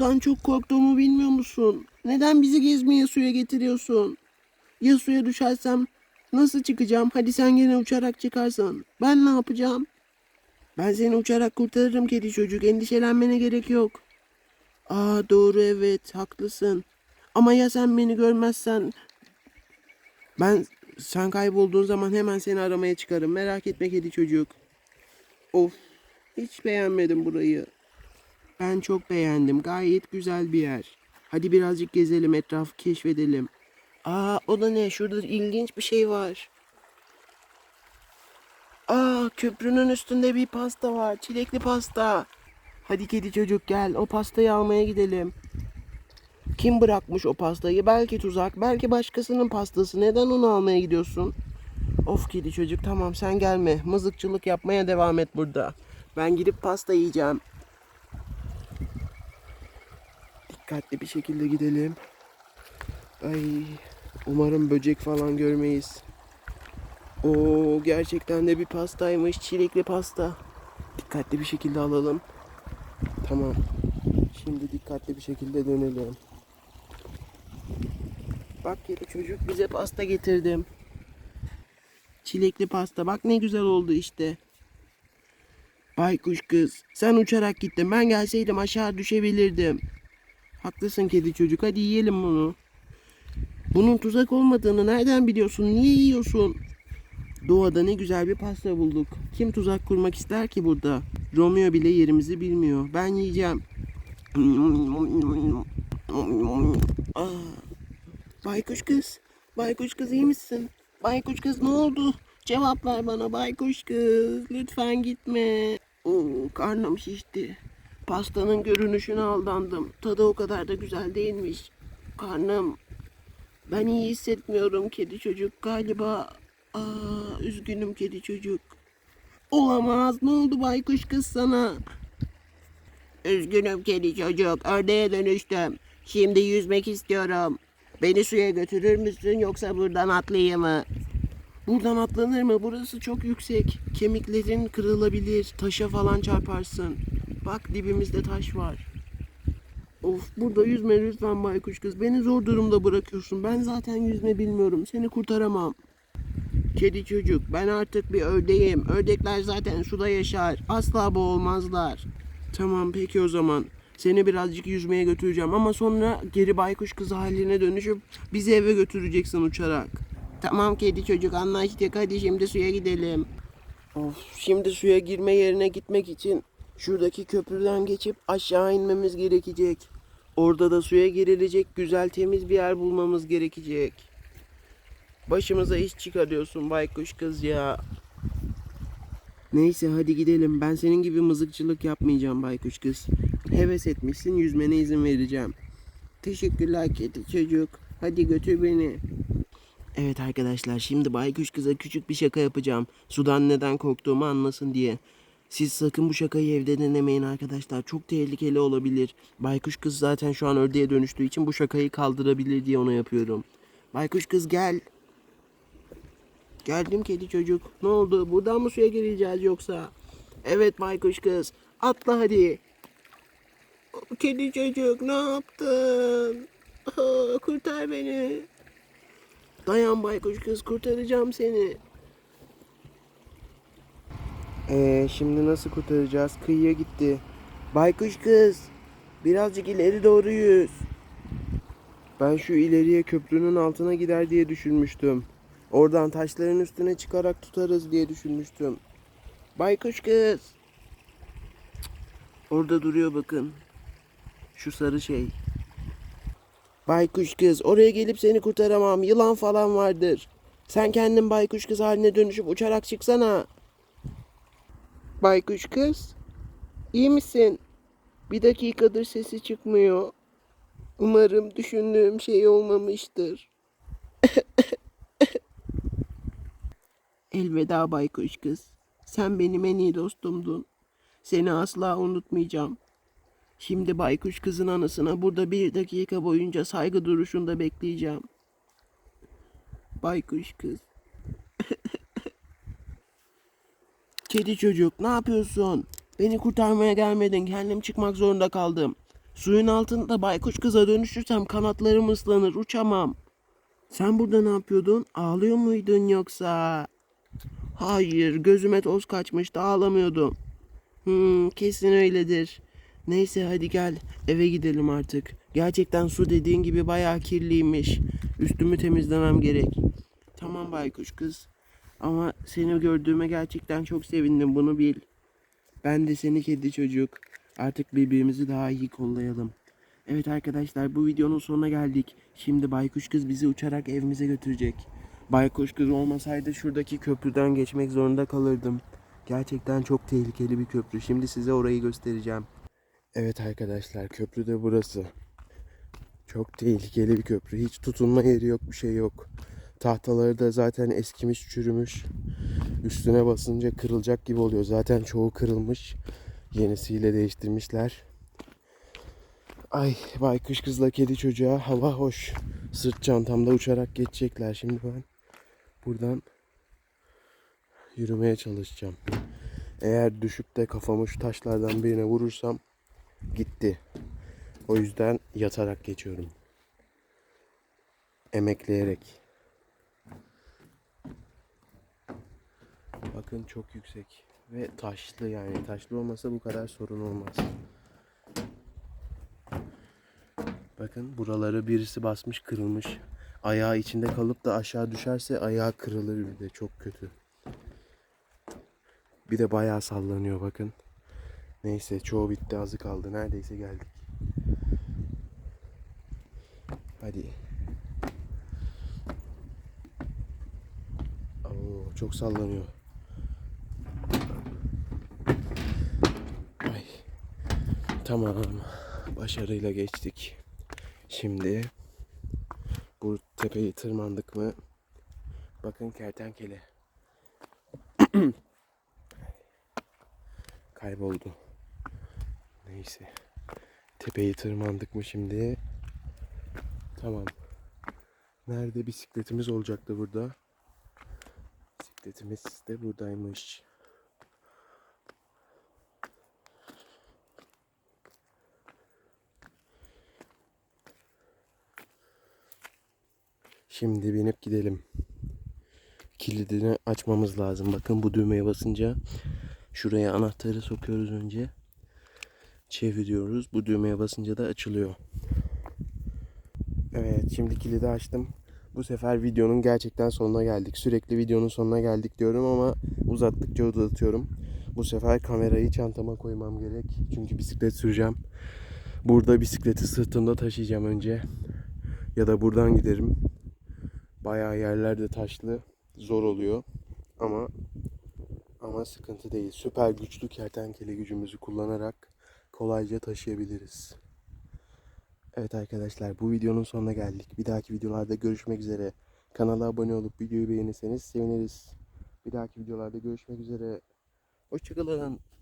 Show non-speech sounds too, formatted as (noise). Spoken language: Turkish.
Dan çok korktuğumu bilmiyor musun? Neden bizi gezmeye suya getiriyorsun? Ya suya düşersem nasıl çıkacağım? Hadi sen gene uçarak çıkarsan. Ben ne yapacağım? Ben seni uçarak kurtarırım kedi çocuk. Endişelenmene gerek yok. Aa doğru evet haklısın. Ama ya sen beni görmezsen? Ben sen kaybolduğun zaman hemen seni aramaya çıkarım. Merak etme kedi çocuk. Of hiç beğenmedim burayı. Ben çok beğendim. Gayet güzel bir yer. Hadi birazcık gezelim, etrafı keşfedelim. Aa, o da ne? Şurada ilginç bir şey var. Aa, köprünün üstünde bir pasta var. Çilekli pasta. Hadi kedi çocuk gel. O pastayı almaya gidelim. Kim bırakmış o pastayı? Belki tuzak, belki başkasının pastası. Neden onu almaya gidiyorsun? Of kedi çocuk tamam sen gelme. Mızıkçılık yapmaya devam et burada. Ben gidip pasta yiyeceğim. Dikkatli bir şekilde gidelim. Ay umarım böcek falan görmeyiz. Oo gerçekten de bir pastaymış. Çilekli pasta. Dikkatli bir şekilde alalım. Tamam. Şimdi dikkatli bir şekilde dönelim. Bak yedi çocuk bize pasta getirdim. Çilekli pasta. Bak ne güzel oldu işte. Baykuş kız. Sen uçarak gittin. Ben gelseydim aşağı düşebilirdim. Haklısın kedi çocuk. Hadi yiyelim bunu. Bunun tuzak olmadığını nereden biliyorsun? Niye yiyorsun? Doğada ne güzel bir pasta bulduk. Kim tuzak kurmak ister ki burada? Romeo bile yerimizi bilmiyor. Ben yiyeceğim. Aa, baykuş kız. Baykuş kız iyi misin? Baykuş kız ne oldu? Cevap ver bana baykuş kız. Lütfen gitme. Oo, karnım şişti. Pastanın görünüşüne aldandım. Tadı o kadar da güzel değilmiş. Karnım. Ben iyi hissetmiyorum kedi çocuk. Galiba aa, üzgünüm kedi çocuk. Olamaz. Ne oldu baykuş kız sana? Üzgünüm kedi çocuk. Ördeğe dönüştüm. Şimdi yüzmek istiyorum. Beni suya götürür müsün yoksa buradan atlayayım mı? Buradan atlanır mı? Burası çok yüksek. Kemiklerin kırılabilir. Taşa falan çarparsın. Bak dibimizde taş var. Of burada yüzme lütfen baykuş kız. Beni zor durumda bırakıyorsun. Ben zaten yüzme bilmiyorum. Seni kurtaramam. Kedi çocuk ben artık bir ördeğim. Ördekler zaten suda yaşar. Asla boğulmazlar. Tamam peki o zaman. Seni birazcık yüzmeye götüreceğim ama sonra geri baykuş kız haline dönüşüp bizi eve götüreceksin uçarak. Tamam kedi çocuk anlaştık hadi şimdi suya gidelim. Of şimdi suya girme yerine gitmek için şuradaki köprüden geçip aşağı inmemiz gerekecek. Orada da suya girilecek güzel temiz bir yer bulmamız gerekecek. Başımıza iş çıkarıyorsun baykuş kız ya. Neyse hadi gidelim. Ben senin gibi mızıkçılık yapmayacağım baykuş kız. Heves etmişsin yüzmene izin vereceğim. Teşekkürler kedi çocuk. Hadi götür beni. Evet arkadaşlar şimdi baykuş kıza küçük bir şaka yapacağım. Sudan neden korktuğumu anlasın diye. Siz sakın bu şakayı evde denemeyin arkadaşlar. Çok tehlikeli olabilir. Baykuş kız zaten şu an ördeğe dönüştüğü için bu şakayı kaldırabilir diye ona yapıyorum. Baykuş kız gel. Geldim kedi çocuk. Ne oldu? Buradan mı suya gireceğiz yoksa? Evet baykuş kız. Atla hadi. Kedi çocuk ne yaptın? (laughs) Kurtar beni. Dayan baykuş kız kurtaracağım seni. Ee, şimdi nasıl kurtaracağız? Kıyıya gitti. Baykuş kız. Birazcık ileri doğru yüz. Ben şu ileriye köprünün altına gider diye düşünmüştüm. Oradan taşların üstüne çıkarak tutarız diye düşünmüştüm. Baykuş kız. Orada duruyor bakın. Şu sarı şey. Baykuş kız oraya gelip seni kurtaramam. Yılan falan vardır. Sen kendin baykuş kız haline dönüşüp uçarak çıksana. Baykuş kız. iyi misin? Bir dakikadır sesi çıkmıyor. Umarım düşündüğüm şey olmamıştır. Elveda baykuş kız. Sen benim en iyi dostumdun. Seni asla unutmayacağım. Şimdi baykuş kızın anısına burada bir dakika boyunca saygı duruşunda bekleyeceğim. Baykuş kız. Kedi çocuk ne yapıyorsun? Beni kurtarmaya gelmedin. Kendim çıkmak zorunda kaldım. Suyun altında baykuş kıza dönüşürsem kanatlarım ıslanır uçamam. Sen burada ne yapıyordun? Ağlıyor muydun yoksa? Hayır gözüme toz kaçmıştı ağlamıyordum. Hmm, kesin öyledir. Neyse hadi gel eve gidelim artık. Gerçekten su dediğin gibi bayağı kirliymiş. Üstümü temizlemem gerek. Tamam baykuş kız. Ama seni gördüğüme gerçekten çok sevindim bunu bil. Ben de seni kedi çocuk. Artık birbirimizi daha iyi kollayalım. Evet arkadaşlar bu videonun sonuna geldik. Şimdi baykuş kız bizi uçarak evimize götürecek. Baykuş kız olmasaydı şuradaki köprüden geçmek zorunda kalırdım. Gerçekten çok tehlikeli bir köprü. Şimdi size orayı göstereceğim. Evet arkadaşlar köprü de burası. Çok tehlikeli bir köprü. Hiç tutunma yeri yok, bir şey yok. Tahtaları da zaten eskimiş, çürümüş. Üstüne basınca kırılacak gibi oluyor. Zaten çoğu kırılmış. Yenisiyle değiştirmişler. Ay baykuş kızla kedi çocuğa hava hoş. Sırt çantamda uçarak geçecekler. Şimdi ben buradan yürümeye çalışacağım. Eğer düşüp de kafamı şu taşlardan birine vurursam gitti. O yüzden yatarak geçiyorum. Emekleyerek. Bakın çok yüksek ve taşlı yani taşlı olmasa bu kadar sorun olmaz. Bakın buraları birisi basmış kırılmış. Ayağı içinde kalıp da aşağı düşerse ayağı kırılır bir de çok kötü. Bir de bayağı sallanıyor bakın. Neyse çoğu bitti azı kaldı. Neredeyse geldik. Hadi. Oo, çok sallanıyor. Ay. Tamam. Başarıyla geçtik. Şimdi bu tepeyi tırmandık mı? Bakın kertenkele. (clears throat) Kayboldu. Neyse. Tepeyi tırmandık mı şimdi? Tamam. Nerede bisikletimiz olacaktı burada? Bisikletimiz de buradaymış. Şimdi binip gidelim. Kilidini açmamız lazım. Bakın bu düğmeye basınca şuraya anahtarı sokuyoruz önce. Çeviriyoruz. Bu düğmeye basınca da açılıyor. Evet şimdi kilidi açtım. Bu sefer videonun gerçekten sonuna geldik. Sürekli videonun sonuna geldik diyorum ama uzattıkça uzatıyorum. Bu sefer kamerayı çantama koymam gerek. Çünkü bisiklet süreceğim. Burada bisikleti sırtımda taşıyacağım önce. Ya da buradan giderim. Bayağı yerlerde taşlı. Zor oluyor. Ama ama sıkıntı değil. Süper güçlü kertenkele gücümüzü kullanarak kolayca taşıyabiliriz. Evet arkadaşlar bu videonun sonuna geldik. Bir dahaki videolarda görüşmek üzere. Kanala abone olup videoyu beğenirseniz seviniriz. Bir dahaki videolarda görüşmek üzere. Hoşçakalın.